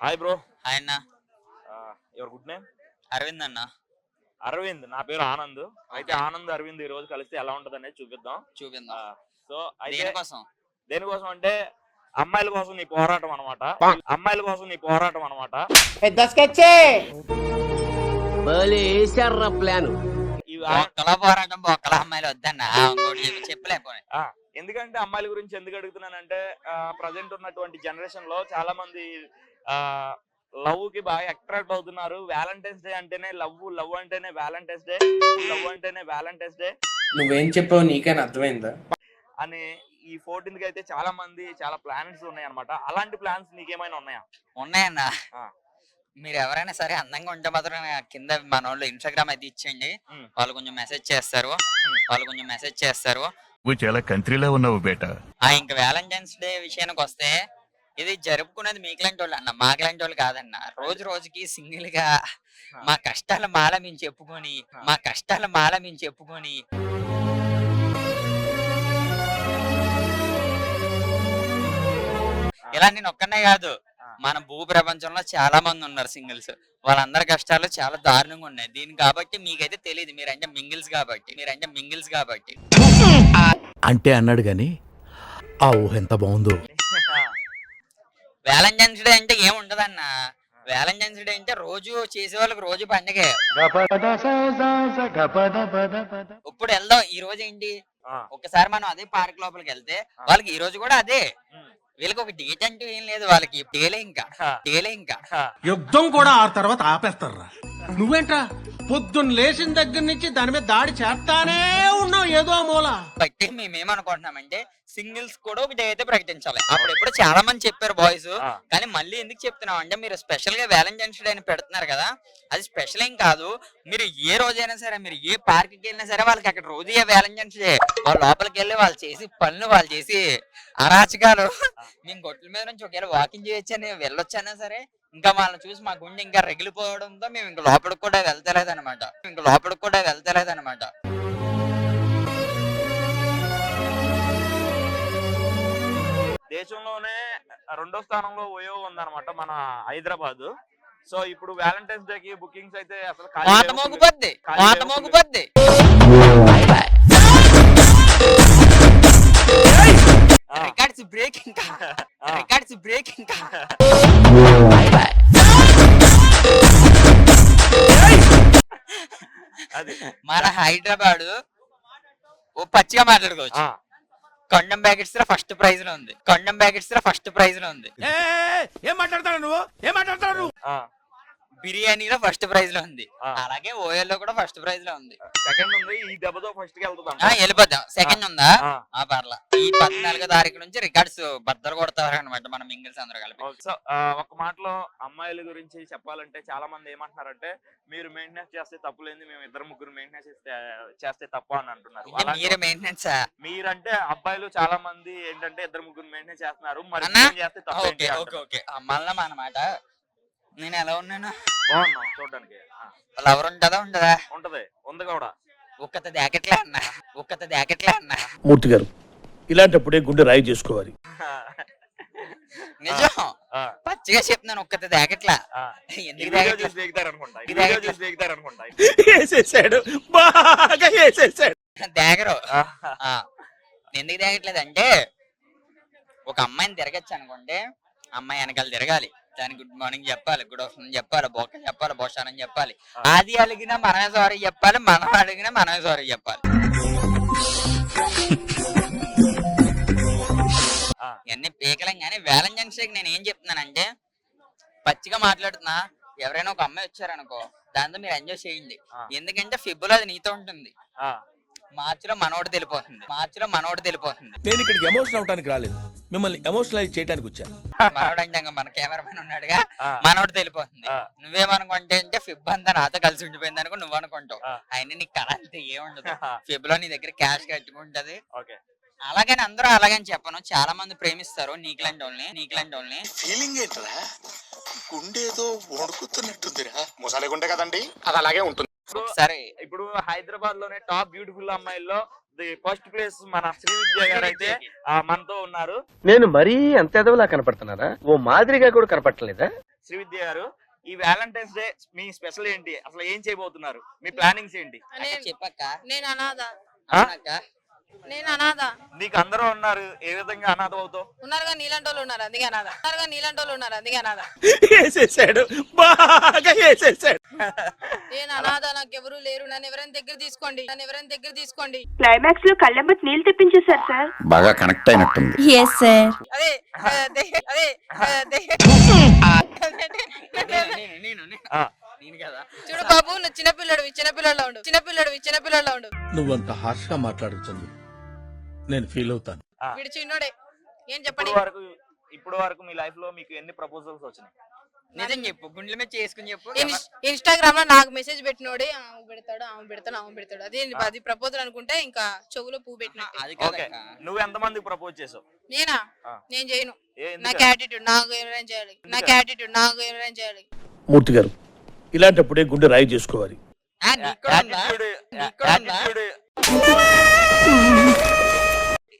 Hi bro ఆయన ఎవరు good name? Arvind అన్న. అరవింద్. నా పేరు ఆనంద్. అయితే ఆనంద్ అరవింద్ ఈ రోజు కలిస్తే ఎలా ఉంటది అనేది చూపిద్దాం. చూపిందా సో అయితే దేనికోసం దేనికోసం అంటే అమ్మాయిల కోసం నీ పోరాటం అనమాట అమ్మాయిల కోసం నీ పోరాటం అనమాట పెద్ద వేసారా ప్లాన్. ఆ- ఒక్కలా అమ్మాయిలు వద్దన్న. ఆ, చెప్పలేకపోయి ఆ, ఎందుకంటే అమ్మాయిల గురించి ఎందుకు అడుగుతున్నానంటే ప్రజెంట్ ఉన్నటువంటి జనరేషన్లో చాలా మంది లవ్కి బాగా అట్రాక్ట్ అవుతున్నారు. వ్యాలంటైన్స్ డే అంటేనే లవ్ లవ్ అంటేనే వ్యాలంటైన్స్ డే లవ్ అంటేనే వ్యాలంటైన్స్ డే నువ్వేం చెప్పావు నీకైనా అర్థమైందా? అని ఈ ఫోర్టీన్త్కి అయితే చాలా మంది చాలా ప్లాన్స్ ఉన్నాయి అనమాట అలాంటి ప్లాన్స్ నీకేమైనా ఉన్నాయా? ఉన్నాయన్న. ఆ. మీరు ఎవరైనా సరే అందంగా ఉంటే మాత్రం కింద మన వాళ్ళు ఇన్స్టాగ్రామ్ అయితే ఇచ్చేయండి. వాళ్ళు కొంచెం మెసేజ్ చేస్తారు. వాళ్ళు కొంచెం మెసేజ్ చేస్తారు. నువ్వు చాలా కంట్రీలో ఉన్నావు బేటా. ఆ ఇంక వ్యాలంటైన్స్ డే విషయానికి వస్తే ఇది జరుపుకునేది మీకులాంటి వాళ్ళు అన్న మాకులాంటి వాళ్ళు కాదన్న. రోజు రోజుకి సింగిల్గా మా కష్టాల మాల మేము చెప్పుకొని మా కష్టాల మాల మేము చెప్పుకొని ఇలా నేను ఒక్కనే కాదు. మన భూ ప్రపంచంలో చాలా మంది ఉన్నారు సింగిల్స్. వాళ్ళందరి కష్టాలు చాలా దారుణంగా ఉన్నాయి. దీని కాబట్టి మీకైతే తెలియదు మీరంటే మింగిల్స్ కాబట్టి. మీరంటే మింగిల్స్ కాబట్టి. అంటే అన్నాడు గాని ఆ ఊహ ఎంత బాగుందో. వ్యాలంటైన్స్ డే అంటే ఏం ఉండదన్న వ్యాలంటైన్స్ డే అంటే రోజు చేసే వాళ్ళకి రోజు పండగే. ఇప్పుడు వెళ్దాం. ఈ రోజు ఏంటి? ఆ, ఒకసారి మనం అదే పార్క్ లోపలికి వెళ్తే వాళ్ళకి ఈ రోజు కూడా అదే. వీళ్ళకి ఒక డేట్ అంటూ ఏం లేదు వాళ్ళకి. డేలే ఇంకా. డేలే ఇంకా. యుద్ధం కూడా ఆ తర్వాత ఆపేస్తారా? నువ్వేంట్రా? పొద్దున్న లేచిన దగ్గర నుంచి దాని మీద దాడి చేస్తానే ఉన్నావు ఏదో మూల. బట్టి మేమేమనుకుంటున్నామంటే సింగిల్స్ కూడా ఒక డే అయితే ప్రకటించాలి. అప్పుడు ఎప్పుడు చాలా మంది చెప్పారు బాయ్స్. కానీ మళ్ళీ ఎందుకు చెప్తున్నాం అంటే మీరు స్పెషల్గా వ్యాలంటైన్స్ డే అని పెడుతున్నారు కదా. అది స్పెషల్ ఏం కాదు. మీరు ఏ రోజైనా సరే మీరు ఏ పార్క్కి వెళ్ళినా సరే వాళ్ళకి అక్కడ రోజు ఏ వ్యాలంటైన్స్ డే వాళ్ళ లోపలికి వెళ్ళి వాళ్ళు చేసి పనులు వాళ్ళు చేసి అరాచకాలు. మేము గొట్ల మీద నుంచి ఒకవేళ వాకింగ్ చేయొచ్చని వెళ్ళొచ్చైనా సరే ఇంకా వాళ్ళని చూసి మా గుండె ఇంకా రగిలిపోవడంతో మేము ఇంకా లోపలికి కూడా వెళ్తలేదు అనమాట ఇంకా లోపలికి కూడా వెళ్తలేదు అనమాట దేశంలోనే రెండో స్థానంలో ఓయో ఉందన్నమాట మన హైదరాబాద్. సో ఇప్పుడు వ్యాలంటైన్స్ డే కి బుకింగ్స్ అయితే అసలు మాట. మోగుపద్ది మాట. మోగుపద్ది. రికార్డ్స్ బ్రేక్ ఇంకా. ఆ, రికార్డ్స్ బ్రేక్ ఇంకా. అది. మన హైదరాబాద్ ఓ పచ్చిగా మాట్లాడుకోవచ్చు. కొండం ప్యాకెట్స్లో ఫస్ట్ ప్రైజ్లో ఉంది. కొండం ప్యాకెట్స్లో ఫస్ట్ ప్రైజ్లో ఉంది. ఏం మాట్లాడతాడు నువ్వు? ఏం మాట్లాడతాడు ఆ, బిర్యానీలో ఫస్ట్ ప్రైజ్లో ఉంది. అలాగే ఓయల్లో కూడా ఫస్ట్ ప్రైజ్లో ఉంది. సెకండ్ ఉంది ఈ దెబ్బతో ఫస్ట్కి ఆ, వెళ్తుందంట వెళ్ళిపోద్దాం సెకండ్ ఉందా? ఆ, పర్లా. ఈ పద్నాలుగో తారీఖు నుంచి రికార్డ్స్ బద్దలు కొడతారు అనమాట మన మింగిల్స్ అందరూ కలిపి. సో ఒక మాటలో అమ్మాయిల గురించి చెప్పాలంటే చాలా మంది ఏమంటున్నారంటే మీరు మెయింటెనెన్స్ చేస్తే తప్పులేంది మేము ఇద్దరు ముగ్గురు మెయింటెనెన్స్ చేస్తే చేస్తే తప్పు అని అంటున్నారు. మీరు మెయింటెనెన్స్? మీరంటే అబ్బాయిలు చాలా మంది ఏంటంటే ఇద్దరు ముగ్గురు మెయింటెనెన్స్ చేస్తున్నారు. మరి చేస్తే తప్పు మళ్ళా అన్నమాట నేను ఎలా ఉన్నాను? బాగున్నాం చూడడానికి. ఆ, లవర్ ఉంటుందా? ఉండదా ఉంటది. ఉంది కూడా. ఒక్కత దాకెట్లే అన్న. ఒక్కత దాకెట్లే అన్న. మూర్తి గారు ఇలాంటప్పుడే గుండె రాయి చేసుకోవాలి. నిజం. ఆ, పచ్చిగా చెప్తున్నాను ఒక్కత దాకెట్లా ఆ. ఎందుకు వీడియో దాకెట్లా చూసి దిగుతారు అనుకుంటా ఈ వీడియో. చూసి దిగుతారు అనుకుంటా వేసేసాడు. బాగా వేసేసాడు. దాగరు ఆ, ఎందుకు దాగట్లేదు అంటే ఒక అమ్మాయిని తిరగచ్చు అనుకుంటే అమ్మాయి వెనకాల తిరగాలి. దాని గుడ్ మార్నింగ్ చెప్పాలి. గుడ్ ఆఫ్టర్నూన్ చెప్పాలి. బొక్క చెప్పాలి. బోషానం చెప్పాలి. అది అలిగినా మనమే సారీ చెప్పాలి. మనం అడిగినా మనమే సారీ చెప్పాలి. ఇవన్నీ పీకలం కానీ వ్యాలంటైన్స్ డేకి నేను ఏం చెప్తున్నానంటే పచ్చిగా మాట్లాడుతున్నా. ఎవరైనా ఒక అమ్మాయి వచ్చారనుకో దాంతో మీరు ఎంజాయ్ చేయండి. ఎందుకంటే ఫిబ్బులో అది నీతో ఉంటుంది. మార్చిలో మనోడు తెలిపోతుంది. మార్చిలో మనోడు తెలిపోతుంది. నేను ఇక్కడికి ఎమోషన్ అవడానికి రాలేదు. మిమ్మల్ని ఎమోషనలైజ్ చేయడానికి వచ్చాను. మనోడు అంటే మన కెమెరామెన్ ఉన్నాడుగా. మనోడు తెలిపోతుంది. నువ్వేమనుకుంటే అంటే ఫిబ్ అంతా నాతో కలిసి ఉండిపోయింది అనుకో నువ్వు అనుకుంటావు ఆ. అయినా నీకు కళ అంతే ఏముండదు ఫిబ్లో నీ దగ్గర క్యాష్ కట్టుకుంటది. ఓకే. అలాగని అందరూ అలాగని చెప్పను. చాలా మంది ప్రేమిస్తారు నీకులాంటి వాళ్ళని నీకులాంటి వాళ్ళని. ఫీలింగ్ ఏంట్రా? గుండేదో వణుకుతున్నట్టుందిరా. ముసలి గుండె కదండి. అది అలాగే ఉంటుంది. సరే ఇప్పుడు హైదరాబాద్లోనే టాప్ బ్యూటిఫుల్ అమ్మాయిల్లో ది ఫస్ట్ ప్లేస్ మన శ్రీ విద్య గారు అయితే ఆ, మనతో ఉన్నారు. నేను మరీ అంత ఎదవలా కనపడుతున్నారా ఓ మాదిరిగా కూడా కనపడలేదా శ్రీ విద్య గారు ఈ వ్యాలంటైన్స్ డే మీ స్పెషల్ ఏంటి? అసలు ఏం చేయబోతున్నారు? మీ ప్లానింగ్స్ ఏంటి? అక్క చెప్పక్క. నేను అనాథ? అవునక్క నేను అనాథ. నీకు అందరూ ఉన్నారు ఏ విధంగా అనాథ అవుతావు? ఉన్నారుగా నీలాంటి వాళ్ళు ఉన్నారు అందుకే అనాథ. ఉన్నారుగా నీలాంటి వాళ్ళు ఉన్నారు అందుకే అనాథ. వేసేసాడు. బాగా వేసేసాడు. నేను అనాథ నాకు ఎవరు లేరు. నన్ను ఎవరైనా దగ్గర తీసుకోండి. నన్ను ఎవరైనా దగ్గర తీసుకోండి. క్లైమాక్స్లో కళ్ళెంబట్ నీళ్ళు తెప్పించేశారు సార్ బాగా కనెక్ట్ అయినట్టుంది. ఎస్ సార్ అదే అదే అదే అదే నేను నేను నేను ఆ. నేను కదా. చూడు బాబు నువ్వు చిన్నపిల్లడు చిన్నపిల్లల్లో ఉండు. చిన్నపిల్లడు చిన్నపిల్లల్లో ఉండు. నువ్వంత హార్ష్గా మాట్లాడుతుంది నేను ఫీల్ అవుతాను. వీడు చిన్నోడే ఏం ఇప్పుడు చెప్పండి వరకు ఇప్పుడు వరకు మీ లైఫ్లో మీకు ఎన్ని ప్రపోజల్స్ వచ్చినాయి? నిజం చెప్పు గుండెల మీద చేసుకుని చెప్పు. ఇన్స్టాగ్రామ్లో నాకు మెసేజ్ పెట్టినోడే ఆమె పెడతాడు ఆమె పెడతాడు ఆమె పెడతాడు. అది అది ప్రపోజల్ అనుకుంటే ఇంకా చెవులో పువ్వు పెట్టినట్టే. అది ఓకే. నువ్వు ఎంత మందికి ప్రపోజ్ చేసావు? నేనా. నేను చేయను. నాకు? యాటిట్యూడ్ నాకు ఎవరైనా చేయాలి. నాకు యాటిట్యూడ్ నాకు ఎవరైనా చేయాలి. మూర్తి గారు ఇలాంటప్పుడే గుండె రాయి చేసుకోవాలి.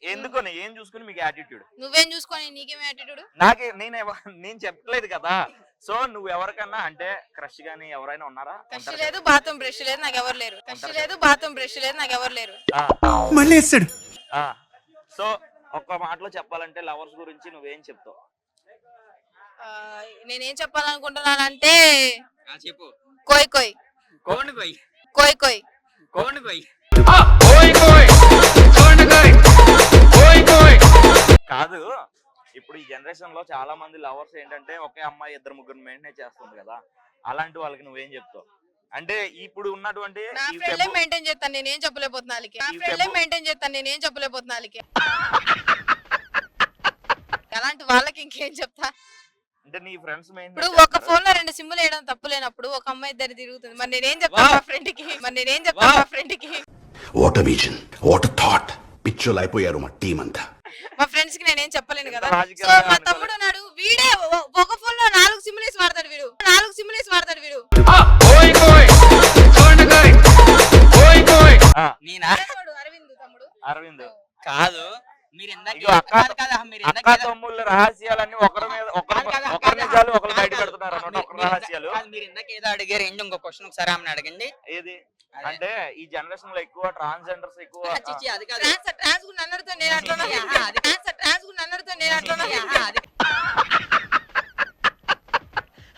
ఎందుకని ఏం చూసుకుని మీకు యాటిట్యూడ్ నువ్వేం చూసుకొని నీకేం యాటిట్యూడ్ నాకే నేను ఎవ- నేను చెప్పలేదు కదా. సో నువ్వు ఎవరికన్నా అంటే క్రష్ గానీ ఎవరైనా ఉన్నారా? కష్టి ఉంటారు లేదు బాత్రూమ్ బ్రష్ లేదు నాకు ఎవరు లేరు. కష్టి లేదు బాత్రూమ్ బ్రష్ లేదు నాకు ఎవరు లేరు. ఆ, మళ్ళీ వేస్తాడు ఆ. సో ఒక్క మాటలో చెప్పాలంటే లవర్స్ గురించి నువ్వేం చెప్తావు? ఆ, నేనేం చెప్పాలనుకుంటున్నానంటే ఆ, చెప్పు. కోయ్ కోయ్. కోండు కొయ్యి కోయ్ కోయ్. కోండు కొయ్యి కాదు. ఇప్పుడు ఈ జనరేషన్లో చాలా మంది లవర్స్ ఏంటంటే ఒకే అమ్మాయి ఇద్దరు ముగ్గురు మెయింటైన్ చేస్తుంది కదా. అలాంటి వాళ్ళకి నువ్వేం చెప్తావు? అంటే ఇప్పుడు ఉన్నటువంటి నా ఫ్రెండ్లే మెయింటైన్ చేస్తాను నేనేం చెప్పలేకపోతున్నా వాళ్ళకి నా ఫ్రెండ్లే మెయింటైన్ చేస్తాను నేనేం చెప్పలేకపోతున్నా వాళ్ళకి అలాంటి వాళ్ళకి ఇంకేం చెప్తా? అంటే నీ ఫ్రెండ్స్ ఇప్పుడు ఒక ఫోన్లో రెండు సిమ్ములు వేయడం తప్పు లేనప్పుడు ఒక అమ్మాయి ఇద్దరు తిరుగుతుంది. మరి నేనేం చెప్తాను మా ఫ్రెండ్కి? మరి నేనేం చెప్తాను మా ఫ్రెండ్కి? వాట్ విజన్ వాట్ థాట్ పిచ్చోలు అయిపోయారు మా టీం అంతా. మా ఫ్రెండ్స్కి నేనేం చెప్పలేను కదా. సో మా. తమ్ముడు ఉన్నాడు వీడే ఒక ఫోన్లో నాలుగు సిమ్లు వేసి వాడతాడు వీడు. నాలుగు సిమ్లు వేసి వాడతాడు వీడు. నేనా? అరవింద్ తమ్ముడు. అరవింద్. కాదు మీరు అక్క- తమ్ముళ్ళ రహస్యాలన్నీ ఒకరి మీద ఒకరు కాదు, కాదు, ఒకరి కాదు, నిజాలు ఒకరు కాదు, బయట కాదు. పెడుతున్నారు అన్నమాట మీరు- ఇందాక- రహస్యాలు. కాదు, మీరు ఇందాక ఏదో అడిగారు ఏంటి ఇంకో క్వశ్చన్ ఒకసారి ఆమెను అడగండి. ఏది. అంటే ఈ జనరేషన్లో ఎక్కువ ట్రాన్స్జెండర్స్ ఎక్కువ ఆ, చిచి, అది కాదు. ట్రాన్స్ ట్రాన్స్ గురించి అన్నడితో నేను అట్లా ఆహా, అది- ట్రాన్స్ ట్రాన్స్ గురించి అన్నడితో నేను అట్లా ఆహా, అది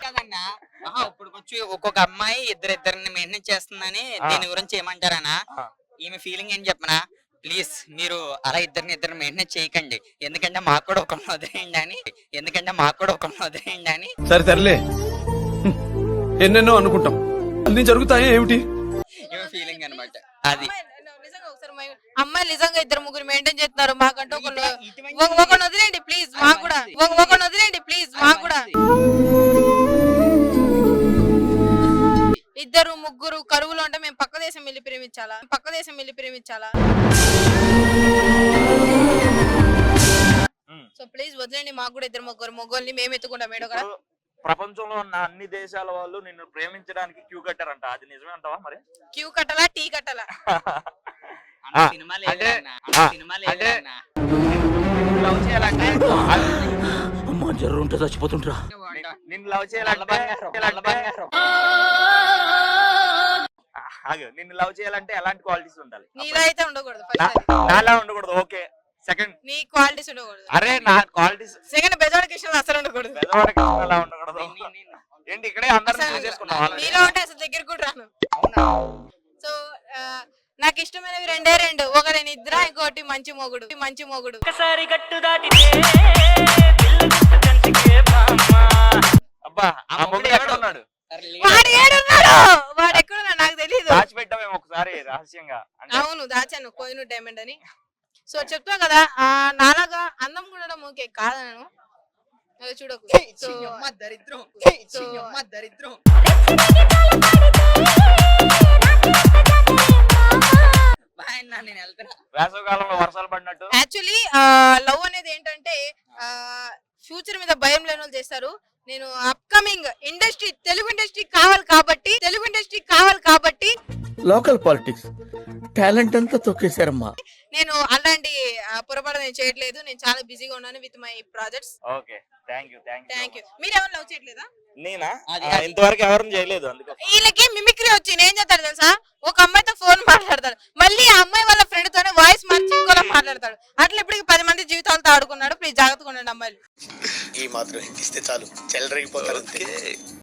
కాదన్నా. ఆహా, ఇప్పుడు వచ్చి ఒక్కొక్క అమ్మాయి ఇద్దరు ఇద్దరిని మెయింటైన్ చేస్తుందని. దీని గురించి ఏమంటారనా. ఈమె ఫీలింగ్ ఏం చెప్పనా? ప్లీజ్ మీరు అలా ఇద్దరిని ఇద్దరు మెయింటైన్ చేయకండి. ఎందుకంటే మాకు కూడా ఒకరిని వదిలేయండి అని? ఎందుకంటే మాకు కూడా ఒకరిని వదిలేయండి అని? సరే సర్లే. ఎన్నెన్నో అనుకుంటాం. అన్ని జరుగుతాయా ఏమిటి? ఫీలింగ్ అన్నమాట. అది. అమ్మాయి నిజంగా ఒకసారి మై- అమ్మాయి నిజంగా ఇద్దరు ముగ్గురు మెయింటైన్ చేస్తున్నారు. మాకంటూ ఒకళ్ళు వదిలేండి ప్లీజ్ మాకు కూడా. ఒక- ఒకరిని వదిలేండి ప్లీజ్ మాకు కూడా. ఇద్దరు ముగ్గురు కరువులు అంటే మేము పక్క దేశం వెళ్ళి ప్రేమించాలా? పక్క దేశం వెళ్ళి ప్రేమించాలా. సో ప్లీజ్ వదిలేండి మాకు కూడా ఇద్దరు ముగ్గురు మొగ్గుల్ని మేము ఎత్తుకుంటాం మేడం ప్రపంచంలో ఉన్న అన్ని దేశాల వాళ్ళు నిన్ను ప్రేమించడానికి క్యూ కట్టారంట. అది నిజమే అంటావా మరి? క్యూ కట్టలా టీ కట్టలా. లవ్ చేయాలంటే అమ్మా జర్రు ఉంటే చచ్చిపోతుంటరా నిన్ను లవ్ చేయాలంటే. ఆగు, నిన్ను లవ్ చేయాలంటే ఎలాంటి క్వాలిటీస్ ఉండాలి? నీలా అయితే ఉండకూడదు నా- ఫస్ట్ నాలా ఉండకూడదు ఓకే. సెకండ్ నీ క్వాలిటీస్ ఉండకూడదు. అరే నా క్వాలిటీస్ సెకండ్ బెజవాడ కిషన్ అసలు ఉండకూడదు. పెద్దవాడికి అలా ఉండకూడదు నేను- నేను- ఏంటి ఇక్కడే అందరిని అసలు దగ్గర కూడా రాను. అవునా? సో ఆ, నాకు ఇష్టమైనవి రెండే రెండు. ఒకటి నిద్ర ఇంకోటి మంచి మొగుడు. మంచి మొగుడు. అబ్బా ఆ ఆ మొగుడు మొగుడు ఎక్కడ ఎవడు? ఉన్నాడు? అరే లేదు. వాడు ఏడున్నాడు? వాడు ఎక్కడున్నాడు నాకు తెలియదు దాచి పెట్టామేమో ఒకసారి రహస్యంగా. అంటే అవును దాచాను. కోయిను డైమండ్ అని. సో చెప్తా కదా ఆ నాలాగా అందం కూడా ఓకే కాదనను. అది చూడకు సో దరిద్రం సో- దరిద్రం వేసవికాలంలో వర్షాలు పడినట్టు. యాక్చువల్లీ లవ్ అనేది ఏంటంటే ఫ్యూచర్ మీద భయం లేని వాళ్ళు చేస్తారు. నేను అప్కమింగ్ ఇండస్ట్రీ తెలుగు ఇండస్ట్రీ కావాలి కాబట్టి తెలుగు ఇండస్ట్రీ కావాలి కాబట్టి. లోకల్ పాలిటిక్స్ టాలెంట్ అంతా తొక్కేశారమ్మా. నేను అలాంటి పొరపాటు నేను చేయట్లేదు. నేను చాలా బిజీగా ఉన్నాను with my projects. Okay. Thank you thank you మీరు ఎవరు లవ్ చేయట్లేదా? నేనా? ఇంతవరకు ఎవరిని చేయలేదు అందుకో. వీళ్ళకి మిమిక్రీ వచ్చి నేను ఏం చేస్తాడు తెలుసా? ఒక అమ్మాయితో ఫోన్ మాట్లాడతాడు. మళ్ళీ ఆ అమ్మాయి వాళ్ళ ఫ్రెండ్ తోనే వాయిస్ మార్చి ఇంకోలా మాట్లాడతాడు. అట్లా ఇప్పటికి పది మంది జీవితాలతో ఆడుకున్నాడు. ప్లీజ్ జాగ్రత్తగా ఉండండి అమ్మాయిలు. ఈ మాత్రం ఇస్తే చాలు. చెల్లరగిపోతారు అంతే.